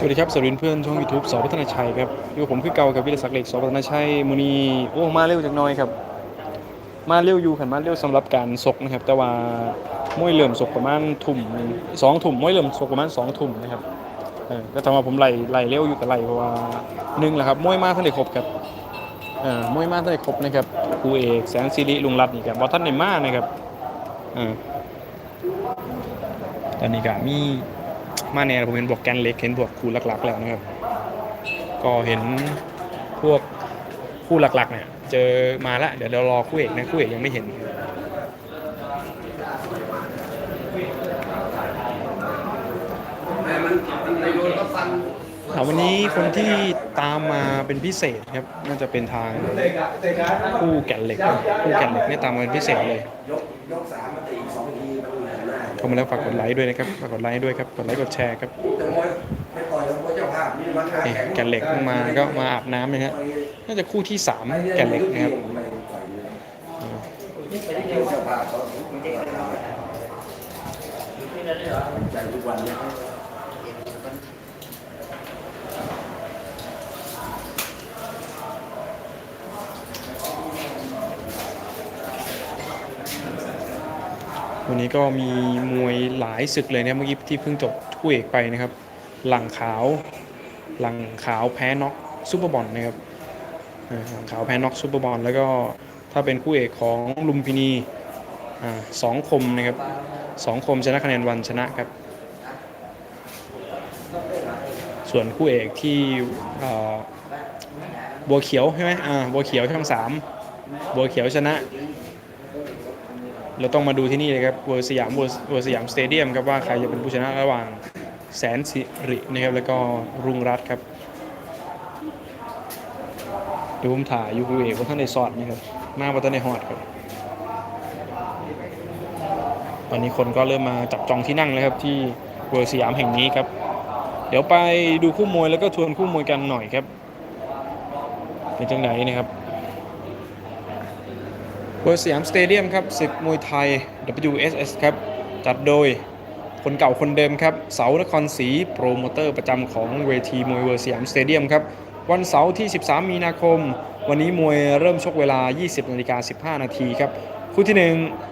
สวัสดีครับสวัสดีเพื่อนช่อง YouTube สอพัฒนาชัยครับอยู่ผมคือเก่ากับวิทยาศักดิ์เล็กสอพัฒนาชัยมือนีโอ้มาเร็วจักหน้อยครับ มาเร็วอยู่ขันมาเร็วสำหรับการซกนะครับ แต่ว่ามวยเหลื่อมซกประมาณทุ่มสองทุ่มมวยเหลื่อมซกประมาณสองทุ่มนะครับเออก็ทำว่าผมไล่ไล่เร็วอยู่กับไล่เพราะว่าหนึ่งแหละครับมวยมาท่านได้ครบครับเออมวยมาท่านได้ครบนะครับครูเอกแสงสิริลุงรัตน์นี่ครับบอท่านในมานะครับเออตอนนี้ก็มี มาเนี่ยผมเห็นบวกแกนเล็กเห็นบวกคู่หลักๆ แล้วนะครับ ก็เห็นพวกคู่หลักๆ เนี่ย เจอมาล้วเดี๋ยวเรารอคู่เอกนะคู่เอกยังไม่เห็นถามวันนี้คนที่ตามมาเป็นพิเศษครับ น่าจะเป็นทางคู่แกนเหล็ก คู่แกนเหล็กเนี่ยตามมาเป็นพิเศษเลย เข้ามาแล้วฝากกดไลค์ด้วยนะครับ ฝากกดไลค์ด้วยครับ กดไลค์กดแชร์ครับแต่มวยไม่ต่อยแล้วมวยเจ้าภาพนี่แกนเหล็กเพิ่งมาก็มาอาบน้ำนะฮะน่าจะคู่ที่สามแกนเหล็กนะครับใจทุกวันเนี่ย นี้ก็มีมวยหลายศึกเลยเนี่ยเมื่อกี้ที่เพิ่งจบคู่เอกไปนะครับ หลังขาวหลังขาวแพ้น็อกซูเปอร์บอลนะครับหลังขาวแพ้น็อกซูเปอร์บอลแล้วก็ถ้าเป็นคู่เอกของลุมพินีอ่าสองคมนะครับสองคมชนะคะแนนวันชนะครับ ส่วนคู่เอกที่อ่อบัวเขียวใช่ไหมอ่าบัวเขียวช่องสามบัวเขียวชนะ เราต้องมาดูที่นี่เลยครับเวอร์สยามเวอร์เวอร์สยามสเตเดียมครับว่าใครจะเป็นผู้ชนะระหว่างแสนสิรินะครับแล้วก็รุ่งรัตน์ครับดูผมถ่ายยูคูเอกว่าท่านในสอดนะครับหน้าว่าท่านในฮอดครับตอนนี้คนก็เริ่มมาจับจองที่นั่งแล้วครับที่เวอร์สยามแห่งนี้ครับ เดี๋ยวไปดูคู่มวยแล้วก็ทวนคู่มวยกันหน่อยครับ เป็นจังไหนนะครับ เวอร์สยามสเตเดียมครับศึกมวยไทย WSS ครับ จัดโดยคนเก่าคนเดิมครับ เสานครศรีโปรโมเตอร์ประจำของเวทีมวยเวอร์สยามสเตเดียมครับ วันเสาร์ที่ 13 มีนาคม วันนี้มวยเริ่มชกเวลา 20นาฬิกา15 นาทีครับ คู่ที่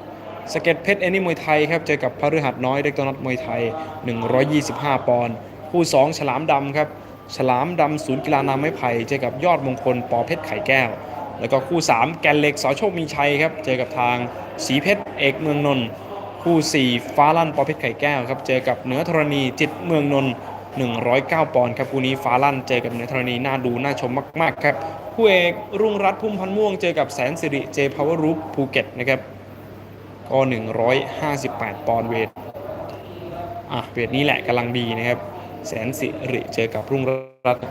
1 สเก็ตเพชรแอนนี่มวยไทยครับ เจอกับพฤหัสน้อยเด็กตนัดมวยไทย 125 ปอนด์คู่ 2 ฉลามดำครับ ฉลามดำศูนย์กีฬานามไม้ไผ่เจอกับยอดมงคลปอเพชรไข่แก้ว แล้วก็คู่ 3 แกนเหล็กสอโชคมีชัยครับ เจอกับทางสีเพชรเอกเมืองนนท์คู่ 4 ฟ้าลั่นปอเพชรไข่แก้วครับ เจอกับเหนือธรณีจิตเมืองนนท์109 ปอนด์ครับคู่นี้ฟ้าลั่นเจอกับเหนือธรณีน่าดูน่าชมมาก ๆ ครับคู่เอกรุ่งรัตน์พุ่มพันม่วงเจอกับแสนสิริเจพาวเวอร์รูปภูเก็ตนะครับก็158 ปอนด์เวทอะเวทนี้แหละกำลังดีนะครับ แสนสิริเจอกับรุ่งรัตน์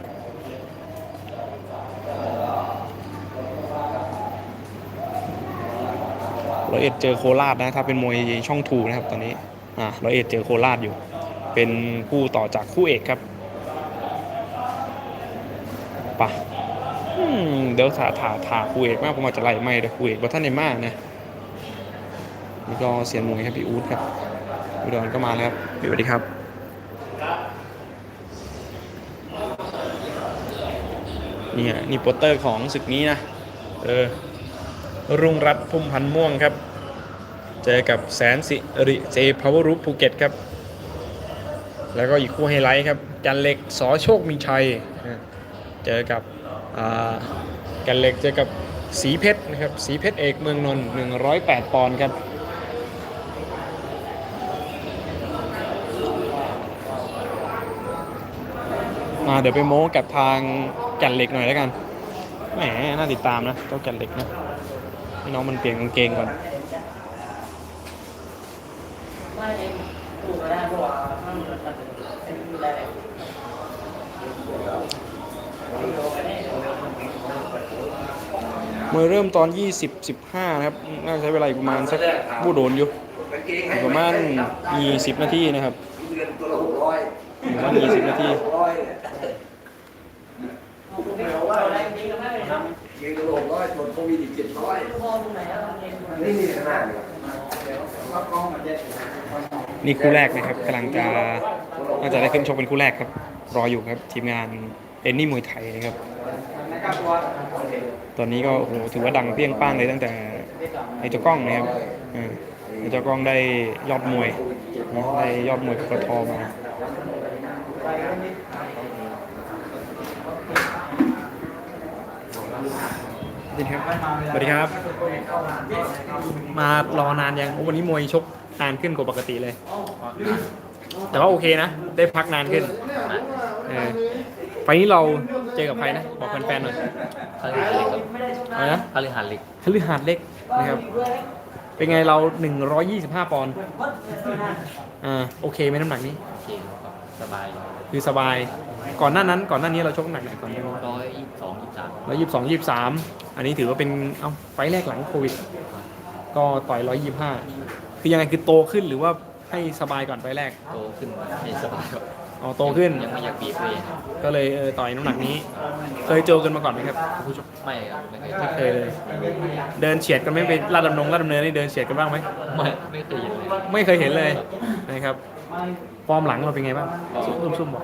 ร้อยเอ็ดเจอโคราชนะถ้าเป็นมวยช่องทูนะครับตอนนี้อ่าร้อยเอ็ดเจอโคราชอยู่ เป็นคู่ต่อจากคู่เอกครับปะอืมเดี๋ยวถาถาถาคู่เอกมากผมอาจจะไล่ไม่แต่คู่เอกว่าท่านในมากนะนี่ก็เสียนมวยครับพี่อู๊ดครับอุดรก็มาแล้วครับสวัสดีครับนี่อะนี่โปสเตอร์ของศึกนี้นะ เออ รุ่งรัตน์พุ่มพันธ์ม่วงครับ เจอกับแสนสิริเจพาวเวอร์รูปภูเก็ตครับ แล้วก็อีกคู่ไฮไลท์ครับกันเหล็กสอโชคมีชัย เจอกับกันเหล็กเจอกับสีเพชรนะครับสีเพชรเอกเมืองนนท์108 ปอนด์ครับมาเดี๋ยวไปโม้กับทางแกันเหล็กหน่อยแล้วกัน แหม น่าติดตามนะเจ้าแกันเหล็กนะ ให้น้องมันเปลี่ยนกางเกงก่อนไม่เราะว่มันมันเป็นมีอะไรมวยเริ่มตอน 20 15 นะครับ น่าจะใช้เวลาประมาณสักบูโดนอยู่ประมาณ 20 นาทีนะครับเดือนตัวละหกร้อยประมาณ20 นาที เป็นไรเกงตัวละหกร้อยตรวจโควิดอีกเจ็ดร้อยพอตรงไหนแล้วเองนี่นี่ขนาดเนี่ยนี่คู่แรกนะครับกำลังจะน่าจะได้ขึ้นชกเป็นคู่แรกครับ รออยู่ครับทีมงานเอ็นนี่มวยไทยนะครับ ตอนนี้ก็โอ้โหถือว่าดังเปี้ยงป้างเลยตั้งแต่ไอ้เจ้ากล้องนะครับอ่าไอ้เจ้ากล้องได้ยอดมวยนะได้ยอดมวยกทมา สวัสดีครับสวัสดีครับ มารอนานยังโอ้วันนี้มวยชกนานขึ้นกว่าปกติเลย แต่ว่าโอเคนะ ได้พักนานขึ้นเออไฟล์นี้เราเจอกับใครนะ บอกแฟนๆหน่อยคาลิหันเล็กครับอะไรนะคาลิหันเล็กคฤหาสน์เล็กนะครับ เป็นไงเรา 125 ปอนด์ อ่า โอเคไหมน้ำหนักนี้โอเคครับ สบายคือสบาย ก่อนหน้านั้นก่อนหน้านี้เราชกน้ำหนักไหนก่อนหน้านี้ร้อยยี่สิบสองยี่สิบสามร้อยยี่สิบสองยี่สิบสามอันนี้ถือว่าเป็นเอ้าไฟล์แรกหลังโควิด ก็ต่อยร้อยยี่ห้าคือยังไงคือโตขึ้นหรือว่าให้สบายก่อนไฟล์แรกโตขึ้นให้สบายครับอ๋อโตขึ้น ยังไม่อยากบีบเลยครับก็เลยเออต่อยน้ำหนักนี้ เคยเจอกันมาก่อนไหมครับผู้ชมไม่ครับไม่เคยไม่เคยเลย เดินเฉียดกันไหม่ไปลาดดำนงลาดดำเนินนี่เดินเฉียดกันบ้างไหม ไม่ไม่เคยเห็นเลยไม่เคยเห็นเลยนะครับ ฟอร์มหลังเราเป็นไงบ้างซุ่มซุ่มๆบอก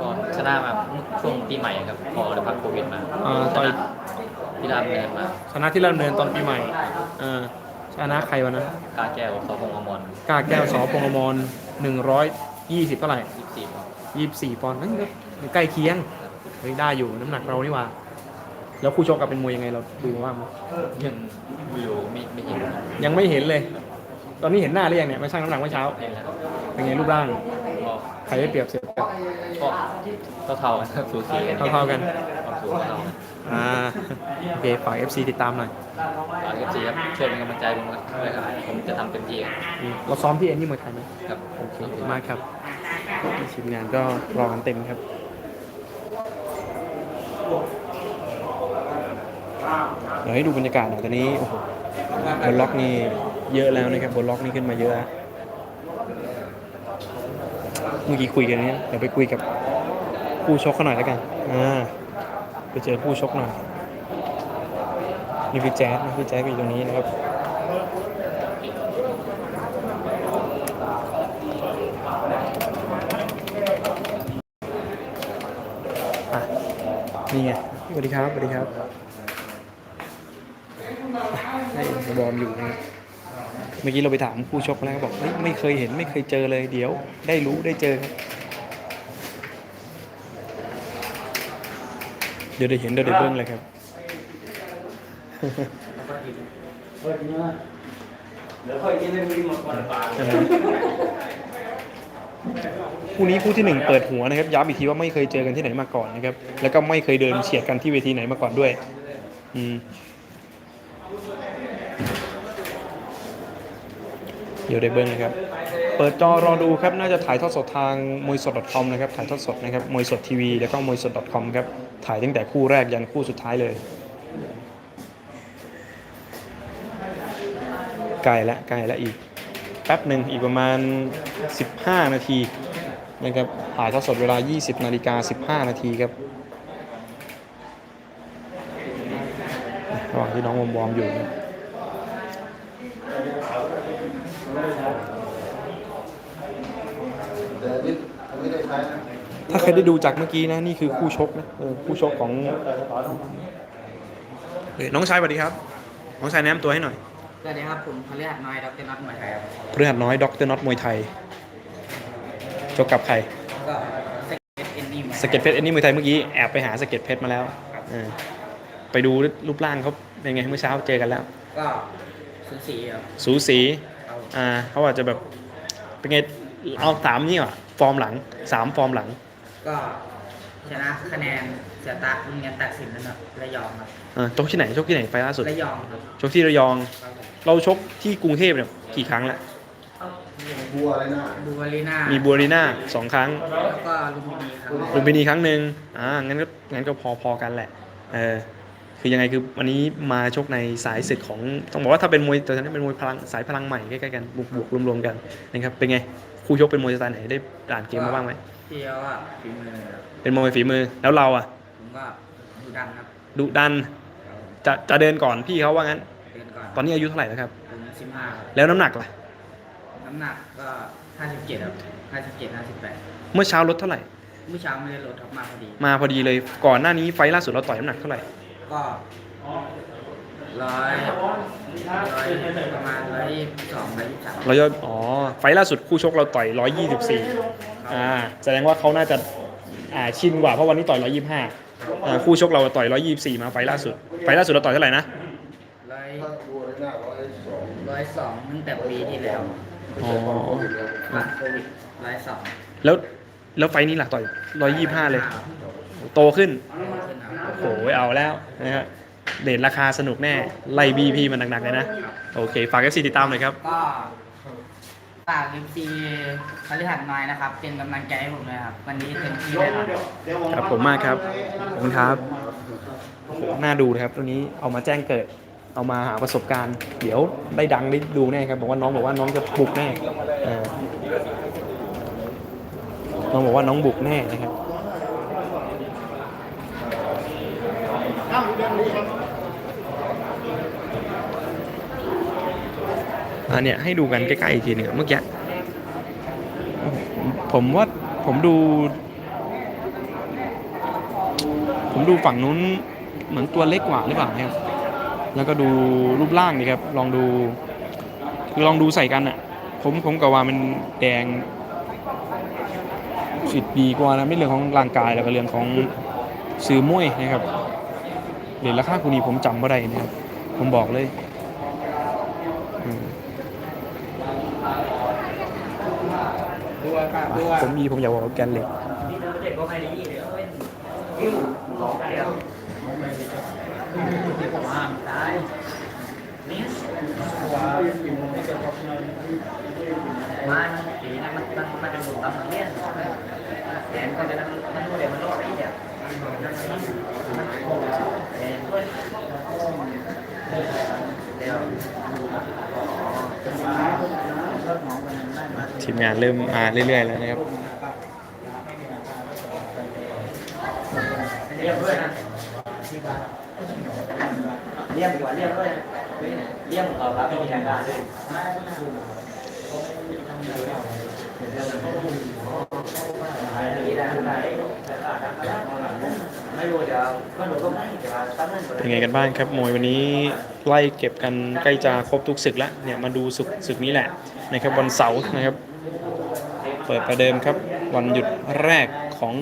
ก่อนชนะมาช่วงปีใหม่ครับพอได้พักโควิดมาอ่าต่อยที่รามเนินมาชนะที่ลาดดำเนินตอนปีใหม่อ่าชนะใครวันนั้นกาแก้วสพงอมรกล้าแก้วสอพงอมรหนึ่งร้อยยี่สิบเท่าไหร่ยี่สิบสี่ครับยี่สิบสี่ปอนด์นั่นก็ใกล้เคียงเฮ้ยได้อยู่น้ำหนักเรานี่หว่า แล้วคู่ชกกับเป็นมวยยังไงเราดูมาบ้างไหมยังอยู่ไม่ไม่เห็นครับยังไม่เห็นเลย ตอนนี้เห็นหน้าหรือยังเนี่ยมาชั่งน้ำหนักเมื่อเช้า เล่นแล้วครับเป็นไงรูปร่างก็ใครได้เปรียบเสียเปรียบก็เท่าๆกันครับสูสีกันเท่าๆกันความสูงเท่ากันอ่าโอเคฝาก FC ติดตามหน่อยฝากเอฟซีครับช่วยเป็นกำลังใจผมด้วยครับผมจะทำเต็มที่ครับอืมเราซ้อมที่เอ็นนี่มวยไทยไหมครับโอเคขอบคุณมากครับทีมงานก็รอกันเต็มครับ เดี๋ยวให้ดูบรรยากาศหน่อยตอนนี้โอ้โหบนล็อกนี่เยอะแล้วนะครับบนล็อกนี่ขึ้นมาเยอะแล้ว เมื่อกี้คุยกันเนี่ยเดี๋ยวไปคุยกับผู้ชกเขาหน่อยแล้วกันอ่าไปเจอผู้ชกหน่อยนี่พี่แจ๊ดนะพี่แจ๊ดอยู่ตรงนี้นะครับนี่ไงสวัสดีครับสวัสดีครับให้บอมอยู่นะครับ มื่อกี้เราไปถามผู้ชกแล้วก็บอกไม่เคยเห็นไม่เคยเจอเลยเดี๋ยว ได้รู้ได้เจอครับเดี๋ยวได้เห็นเดี๋ยวได้เบิ้งเลยครับคู่นี้คู่ที่หนึ่งเปิดหัวนะครับย้ำอีกทีว่าไม่เคยเจอกันที่ไหนมาก่อนนะครับ แล้วก็ไม่เคยเดินเฉียดกันที่เวทีไหนมาก่อนด้วย อืม เดี๋ยวได้เบิ้งนะครับ เปิดจอรอดูครับ น่าจะถ่ายทอดสดทางมวยสด .com นะครับ ถ่ายทอดสดนะครับ มวยสดทีวีแล้วก็มวยสด .com ครับ ถ่ายตั้งแต่คู่แรกยันคู่สุดท้ายเลย ใกล้ละใกล้ละอีก แป๊บหนึ่งอีกประมาณ 15 นาทีนะครับ ถ่ายทอดสดเวลา 20นาฬิกา15 นาทีครับระหว่างที่น้องวอมวอมๆอยู่นะ ถ้าใครได้ดูจากเมื่อกี้นะ นี่คือคู่ชกนะเออคู่ชกของเฮ้ยน้องชายสวัสดีครับ น้องชายแนะนำตัวให้หน่อยสวัสดีครับผมพฤหัสน้อยดรน็อตมวยไทยครับพฤหัสน้อยด็อกเตอร์น็อตมวยไทยชกกับใครก็สเก็ตเอ็นนี่สเก็ตเพชรอันนี้มวยไทยเมื่อกี้แอบไปหาสเก็ตเพชรมาแล้วเออไปดูรูปร่างเขาเป็นไงเมื่อเช้าเจอกันแล้ว ก็ สูสีครับสูสีเอาอ่าเขาอาจจะแบบเป็นไงเอาสามนี่ว่ะฟอร์มหลังสามฟอร์มหลัง ก็ชนะคะแนนเสียตาคุณเงินตัดสินนะครับระยองครับอ่าชกที่ไหนชกที่ไหนไฟล์ล่าสุดระยองครับชกที่ระยองครับผมเราชกที่กรุงเทพเนี่ยกี่ครั้งแล้วบัวอะไรนะบูวารีนามีมีบัวรีน่าสองครั้งแล้วก็ลุมพินีครับลุมพินีครั้งหนึ่งอ่างั้นก็งั้นก็พอพอกันแหละเออ คือยังไงคือวันนี้มาชกในสายศึกของต้องบอกว่าถ้าเป็นมวยแต่ตอนนี้เป็นมวยพลังสายพลังใหม่ใกล้ๆกันบวกบวกรวมๆกันนะครับเป็นไงคู่ชกเป็นมวยสไตล์ไหนได้อ่านเกมมาบ้างไหมเดียวอะฝีมือครับเป็นมวยฝีมือแล้วเราอะผมก็ดูดันครับดุดันจะจะเดินก่อนพี่เขาว่างั้นเดินก่อนตอนนี้อายุเท่าไหร่แล้วครับผมสิบห้าครับแล้วน้ำหนักล่ะน้ำหนักก็ห้าสิบเจ็ดครับห้าสิบเจ็ดห้าสิบแปดเมื่อเช้าลดเท่าไหร่เมื่อเช้าไม่ได้ลดครับมาพอดี มาพอดีเลยก่อนหน้านี้ไฟล์ล่าสุดเราต่อยน้ำหนักเท่าไหร่ ก็ร้อยร้อยประมาณร้อยสองร้อยสามเรายอดอ๋อ ไฟล์ล่าสุดคู่ชกเราต่อย 124 อ่า แสดงว่าเขาน่าจะ อ่า ชินกว่า เพราะวันนี้ต่อย 125อ่าคู่ชกเราต่อย 124 มาไฟล์ล่าสุด ไฟล์ล่าสุดเราต่อยเท่าไหร่นะ ร้อยร้อยสองตั้งแต่ปีที่แล้วอ๋อผ่านโควิดร้อยสองแล้ว แล้วไฟล์นี้หลักต่อย 125 เลย โตขึ้นขึ้นครับโอ้โหเอาแล้วนะฮะเดทราคาสนุกแน่ ไล่บีพีมันหนักๆเลยนะ โอเค ฝาก FC ติดตามหน่อยครับ ก็ฝากลิซีพฤหัสน้อยนะครับ เป็นกำลังใจให้ผมเลยครับ วันนี้เต็มที่เลยครับ ครับผมมากครับ ขอบคุณครับโอ้โหน่าดูนะครับตัวนี้เอามาแจ้งเกิด เอามาหาประสบการณ์ เดี๋ยวได้ดังได้ดูแน่ครับ บอกว่าน้องบอกว่าน้องจะบุกแน่เออน้องบอกว่าน้องบุกแน่นะครับ อันเนี้ยให้ดูกันใกล้ๆอีกทีหนึงเมื่อกี้ผมว่าผมดู ผมดูฝั่งนู้นเหมือนตัวเล็กกว่าหรือเปล่าเนี่ยแล้วก็ดูรูปร่างดีครับ ลองดูคือลองดูใส่กันอะผมผมกับว่ามันแดงฟิตดีกว่านะไม่เรื่องของร่างกายแล้วก็เรื่องของสื่อมวยนะครับ เหรียญราคาคูนี้ผมจำไม่ได้นะครับผมบอกเลยอืมด้วยฝากด้วยผมมีผมอยากบอกว่าแกนเหล็กเด็กก็ไม่ได้ยินร้องเดียวมาตายนี่มันสีนั้นมันมันมันจะหมุนตามเงี้ยแขนก็จะนั่งมันเดี๋ยวมันรอดไอ้เนี่ยเดี๋ยว ทีมงานเริ่มมาเรื่อย ๆ แล้วนะครับเรียบด้วยนะเรียบดีกว่าเรียบด้วยเรียบเราครับไม่มีทางการด้วยเดี๋ยวยเป็นไงกันบ้างครับมวยวันนี้ไล่เก็บกันใกล้จะครบทุกศึกแล้วเนี่ยมาดูศึกศึกนี้แหละนะครับวันเสาร์นะครับ เปิดประเดิมครับ วันหยุดแรกของ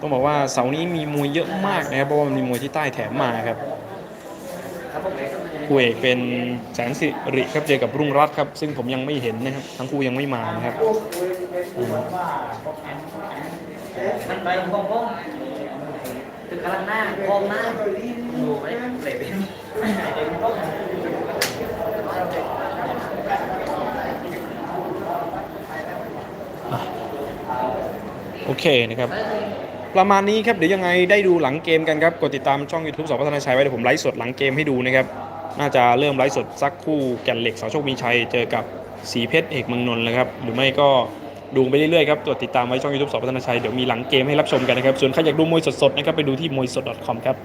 ต้องบอกว่าเสาร์นี้มีมวยเยอะมากนะครับเพราะว่ามันมีมวยที่ใต้แถมมาครับคู่เอกเป็นแสนสิริครับเจอกับรุ่งรัตน์ครับ ซึ่งผมยังไม่เห็นนะครับ ทั้งคู่ยังไม่มานะครับมันไปโค้งถึงกำลังหน้าโค้งหน้าดูไม่เปลี่ยน โอเคนะครับประมาณนี้ครับเดี๋ยวยังไงได้ดูหลังเกมกันครับกดติดตามช่อง YouTube สอพัฒนาชัยไว้เดี๋ยวผมไลฟ์สดหลังเกมให้ดูนะครับน่าจะเริ่มไลฟ์สดสักคู่แก่นเหล็กสาวโชคมีชัยเจอกับสีเพชรเอกเมืองนนท์นะครับหรือไม่ก็ดูไปเรื่อยๆครับกดติดตามไว้ช่อง YouTube สอพัฒนาชัยเดี๋ยวมีหลังเกมให้รับชมกันนะครับส่วนใครอยากดูมวยสดๆนะครับไปดูที่มวยสด .com ครับ